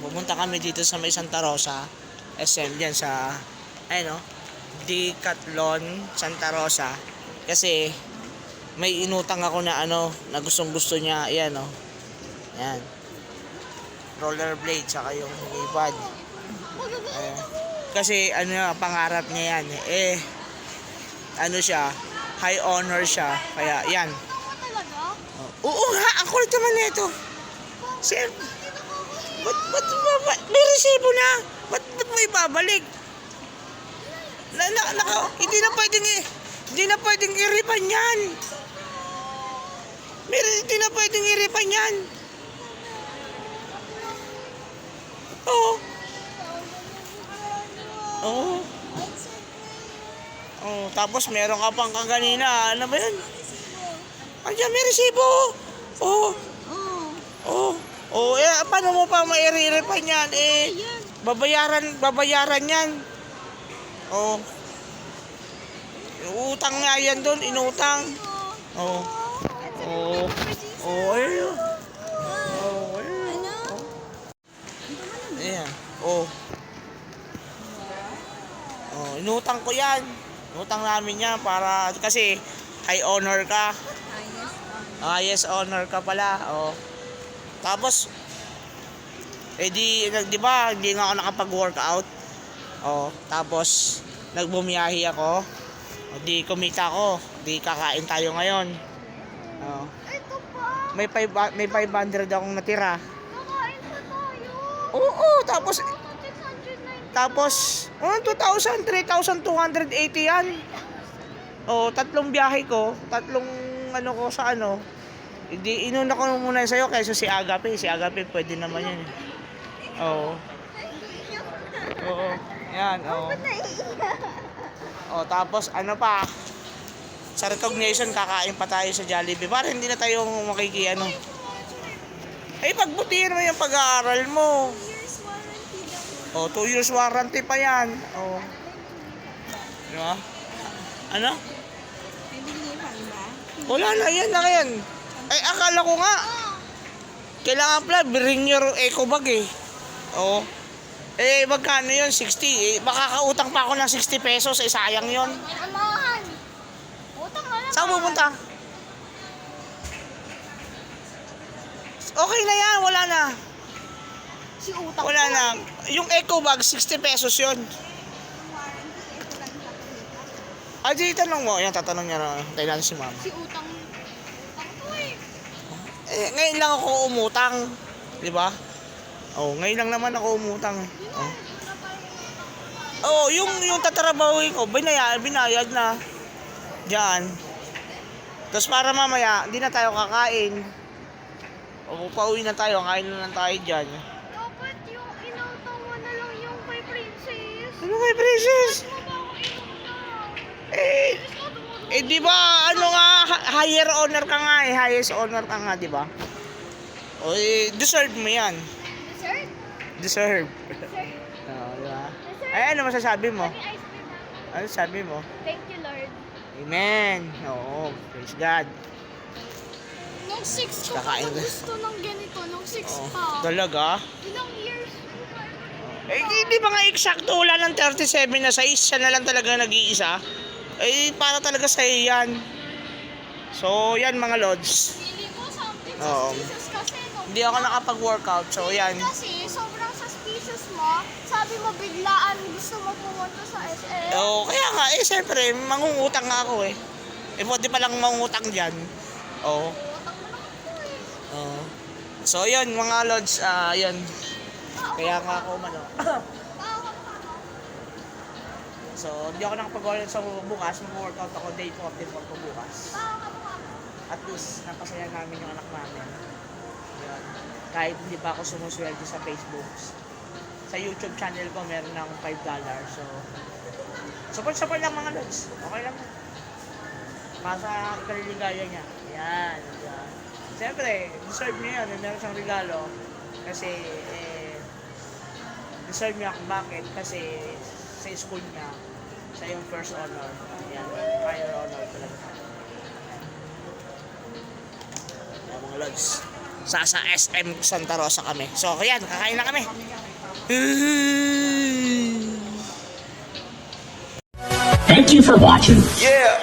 Pumunta kami dito sa may Santa Rosa, SM dyan sa, ayun no, Decathlon Santa Rosa. Kasi, may inutang ako na ano, na gustong gusto niya, ayan no. Ayan. Rollerblade, saka yung knee Ayan. Kasi, ano nga, pangarap niya yan. Eh, ano siya, high honor siya. Kaya, yan. Oo nga, ang kulit naman nito. Sir, ba't, ba't, resibo na? Ba't, ba't mo ibabalik? Na, na, naka, hindi na pwedeng, i- hindi na pwedeng iripan yan. May, hindi na pwedeng iripan yan. Oo. Oo. Oh, tapos meron ka pang kaganina. Ano ba yan? Andiyan, may resibo. Oo. Oo. Oo, eh, paano mo pa mairiripan yan? Eh, babayaran, babayaran yan. Oo. Utang nga yan doon, inutang. Oo. Oo. Oo, ayun. Oo, ayun. Ayan. Oo. Oh, inutang ko yan. Inutang namin yan para, kasi high honor ka. Ah, yes, honor ka pala. Oh. Tapos, eh di, ba, hindi nga ako nakapag-workout. Oh, tapos, nagbumiyahi ako. O, di kumita ako. Di kakain tayo ngayon. Oh. Ito pa! May, five, may 500 akong natira. Nakain pa tayo! Oo, tapos, 690 tapos, oh, 2,000, 3,280 yan. Oh, tatlong biyahe ko, tatlong ano ko sa ano. Hindi, inuna ko muna sa'yo kaysa si Agape. Si Agape pwede naman yun. Oo. Oo. Yan, oo. Oh, tapos ano pa? Sa recognition, kakain pa tayo sa Jollibee. Para hindi na tayo makiki ano. Eh, pagbutihin mo yung pag-aaral mo. Oh, 2 years warranty pa yan. Oh. Di ba? Ano? Ba? Wala na, yan na yan. Ay, akala ko nga. Kailangan pala, bring your eco bag eh. Oo. Eh, magkano yun? 60. Eh, makakautang pa ako ng 60 pesos. Eh, sayang yun. Naman! Utang na naman! Saan pupunta? Okay na yan, wala na. Si utang Wala na. Yung eco bag, 60 pesos yun. Ay, di tanong mo. Yan, tatanong niya na. Tayo si mama. Si utang, eh. Ngayon lang ako umutang. Di ba? Oh, ngayon lang naman ako umutang. Oh. Oh, yung yung tatrabahuin ko, binayad, binayad na. Diyan. Tapos para mamaya, hindi na tayo kakain. O pauwi na tayo, kain na lang tayo diyan. Dapat yung inautang mo na lang yung kay Princess. Ano kay Princess? Eh, eh di ba ano nga higher honor ka nga eh, highest honor ka nga, di ba? O eh, deserve mo 'yan. Dessert? Deserve. Dessert? Oo, di ba? Ay, ano masasabi mo? Na. Ano sabi mo? Thank you, Lord. Amen. Oo, praise God. Nung 6 ko Kakain pa ka. gusto ng ganito, nung 6 Oo. pa. Talaga? Ilang years? Eh, hindi ba nga eksakto wala ng 37 na size? Siya na lang talaga nag-iisa. Eh, para talaga sa'yo yan. So, yan mga lods. Oo. Hindi ako nakapag-workout. So, yan. Kasi sobrang suspicious mo. Sabi mo biglaan gusto mo pumunta sa SM. Oo, kaya nga, eh, siyempre, mangungutang nga ako eh. Eh, pwede palang mangungutang dyan. Oo. Eh. Oo. So, yun, mga lods, ah, yun. Kaya nga ako, ano. So, hindi ako nakapag-workout sa bukas. Mag-workout ako day 44 ko bukas. Bawal ka pa At least, napasaya namin yung anak namin. Yun. Kahit hindi pa ako sumusweldo sa Facebook. Sa YouTube channel ko, meron ng $5. So, support-support lang mga lods. Okay lang. Para sa ikaliligaya niya. Yan. yan. Siyempre, deserve niya yun. Meron siyang regalo. Kasi, eh, deserve niya kung bakit. Kasi, sa school niya, siya yung first honor. Yan. Higher honor talaga. Yan, mga lods. Sa, sa SM Santa Rosa kami. So, ayan, kakain na kami. Thank you for watching. Yeah.